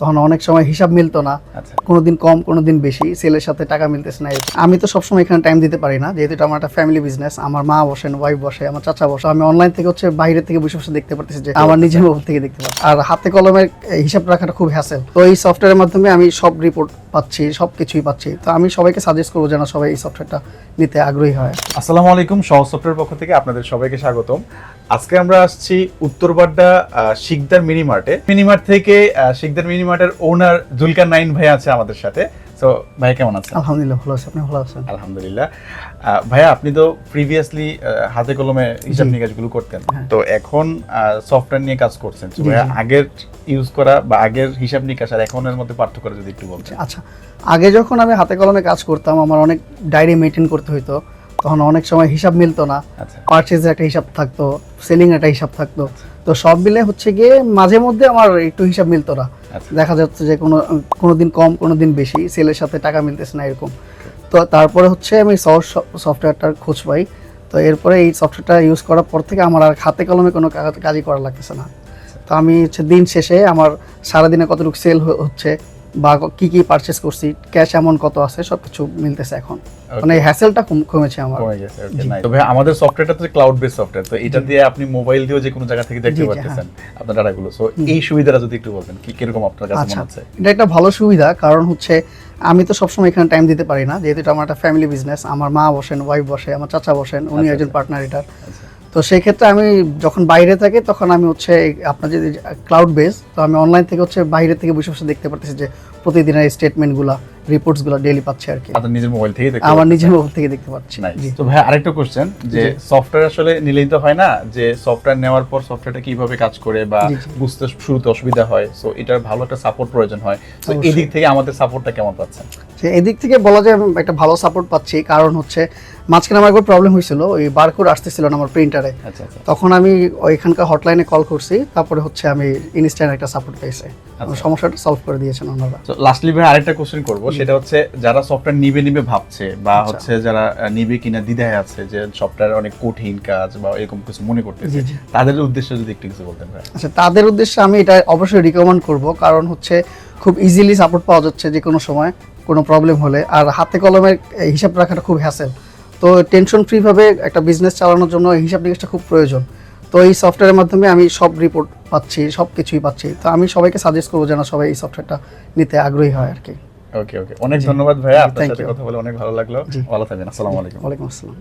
তখন অনেক সময় হিসাব মিলতো না। আচ্ছা। কোনোদিন কম কোনোদিন বেশি সেলের সাথে টাকা মিলতেছে না। আমি তো সবসময় এখানে টাইম দিতে পারি না যেহেতু এটা আমার একটা ফ্যামিলি বিজনেস আমার মা বসেন ওয়াইফ বসে আমার চাচা বসে আমি অনলাইন থেকে হচ্ছে বাইরে থেকে বসে বসে দেখতে পারতেছি যে আমার নিজের মোবাইল থেকে দেখতে পাচ্ছি আর হাতে কলমের হিসাব রাখাটা খুব হ্যাসেল তো এই সফটওয়্যারের মাধ্যমে আমি সব রিপোর্ট পাচ্ছি সব কিছুই পাচ্ছি। তো আমি সবাইকে সাজেস্ট করব যেন সবাই এই সফটওয়্যারটা নিতে আগ্রহী হয়। আসসালামু আলাইকুম সহজ সফটওয়্যার পক্ষ থেকে আপনাদের সবাইকে স্বাগতম। আজকে আমরা আসছি উত্তরবাড্ডা শিকদার মিনিমার্টে মিনিমার্ট মিনি মার্ট থেকে শিকদার মিনিমার্টের ওনার জুলকার নাইন ভাই আছে আমাদের সাথে। তো ভাই কেমন আছেন? আলহামদুলিল্লাহ ভালো আছে। আপনি ভালো আছেন? আলহামদুলিল্লাহ। ভাইয়া আপনি তো প্রিভিয়াসলি হাতে কলমে হিসাব। নিকাশগুলো করতেন। হ্যাঁ। তো এখন সফটওয়্যার নিয়ে কাজ করছেন। তো ভাইয়া আগের ইউজ করা বা আগের হিসাব নিকাশ আর এখনের মধ্যে পার্থক্য যদি একটু বলছেন আচ্ছা আগে যখন আমি হাতে কলমে কাজ করতাম আমার অনেক ডায়েরি মেনটেন করতে হতো তখন অনেক সময় হিসাব মিলতো না। আচ্ছা। পারচেজের একটা হিসাব থাকতো সেলিং একটা হিসাব থাকতো। তো সব মিলে হচ্ছে গিয়ে মাঝে মধ্যে আমার একটু হিসাব মিলতো না। আচ্ছা দেখা যাচ্ছে যে কোনো কোনো দিন কম কোনো দিন বেশি, সেলের সাথে টাকা মিলতেছে না এরকম। তো তারপরে হচ্ছে আমি সহজ সফটওয়্যারটার খোঁজ পাই। তো এরপরে এই সফটওয়্যারটা ইউজ করার পর থেকে আমার আর হাতে কলমে কোনো কাজই করা লাগতেছে না। তো আমি হচ্ছে দিন শেষে আমার সারাদিনে কতটুকু সেল হচ্ছে বা কি কি পারচেস করছি ক্যাশ অ্যামাউন্ট কত আছে সব কিছু মিলতেছে এখন। মানে হ্যাসেলটা কমেছে আমার। কমে গেছে okay, জি। nice. তো ভাই আমাদের সফটওয়্যারটা তো ক্লাউড বেস সফটওয়্যার তো এটা দিয়ে আপনি মোবাইল দিয়েও যে কোনো জায়গা থেকে দেখতে জি, পারতেছেন আপনার ডাটাগুলো সো এই সুবিধাটা যদি একটু বলবেন কি কীরকম আপনার কাছে আচ্ছা মনে হচ্ছে? এটা একটা ভালো সুবিধা কারণ হচ্ছে আমি তো সবসময় এখানে টাইম দিতে পারি না যেহেতু এটা আমার একটা ফ্যামিলি বিজনেস আমার মা বসেন ওয়াইফ বসে আমার চাচা বসেন উনি আচ্ছা, একজন আচ্ছা। পার্টনার এটার। আচ্ছা। তো সেই ক্ষেত্রে আমি যখন বাইরে থাকি, তখন আমি হচ্ছে আপনার যদি ক্লাউড বেস তো আমি অনলাইন থেকে হচ্ছে বাইরে থেকে বসে বসে দেখতে পারতেছি যে প্রতিদিনের স্টেটমেন্টগুলো রিপোর্টসগুলো ডেইলি পাচ্ছি আর কি। আপনার নিজের মোবাইল থেকে দেখতে আমার নিজের মোবাইল থেকে দেখতে পাচ্ছি। তো ভাই আরেকটা কোশ্চেন যে সফটওয়্যার আসলে নিলেই তো হয় না যে সফটওয়্যার নেওয়ার পর সফটওয়্যারটা কীভাবে কাজ করে বা। বুঝতে শুরুতে অসুবিধা হয় সো এটার ভালো একটা সাপোর্ট প্রয়োজন হয়। তো এদিক থেকে আমাদের সাপোর্টটা কেমন পাচ্ছেন? যে এদিক থেকে বলা যায় একটা ভালো সাপোর্ট পাচ্ছি কারণ হচ্ছে মাঝখানে আমার একবার প্রবলেম হয়েছিল ওই বারকোড আসতেছিল না আমার প্রিন্টারে আচ্ছা আচ্ছা। তখন আমি ওইখানকার হটলাইনে কল করছি তারপরে হচ্ছে আমি ইনস্ট্যান্ট একটা সাপোর্ট পেয়েছি সমস্যাটা সলভ করে দিয়েছেন ওনারা। তো লাস্টলি ভাই আরেকটা কোশ্চেন করব। সেটা হচ্ছে যারা সফটওয়্যার নিবে নিবে ভাবছে বা আচ্ছা। হচ্ছে যারা নিবে কিনা দ্বিধায় আছে যে সফটওয়্যার অনেক কঠিন কাজ বা এরকম কিছু মনে করতেছে। জি। তাদের উদ্দেশ্যে যদি একটু কিছু বলতেন ভাই। আচ্ছা তাদের উদ্দেশ্যে আমি এটা অবশ্যই রিকমেন্ড করব। কারণ হচ্ছে খুব ইজিলি সাপোর্ট পাওয়া যাচ্ছে যে কোনো সময় কোনো প্রবলেম হলে। আর হাতে কলমের হিসাব রাখাটা খুব হ্যাসেল তো টেনশন ফ্রিভাবে একটা বিজনেস চালানোর জন্য হিসাব নিকাশটা খুব প্রয়োজন। তো এই সফটওয়্যারের মাধ্যমে আমি সব রিপোর্ট পাচ্ছি সব কিছুই পাচ্ছি। তো আমি সবাইকে সাজেস্ট করব যেন সবাই এই সফটওয়্যারটা নিতে আগ্রহী হয় আর কি। ওকে ওকে অনেক ধন্যবাদ ভাইয়া। আপনার সাথে কথা বলে অনেক ভালো লাগল। ভালো থাকবেন। আসসালামু আলাইকুম। ওয়ালাইকুম আসসালাম।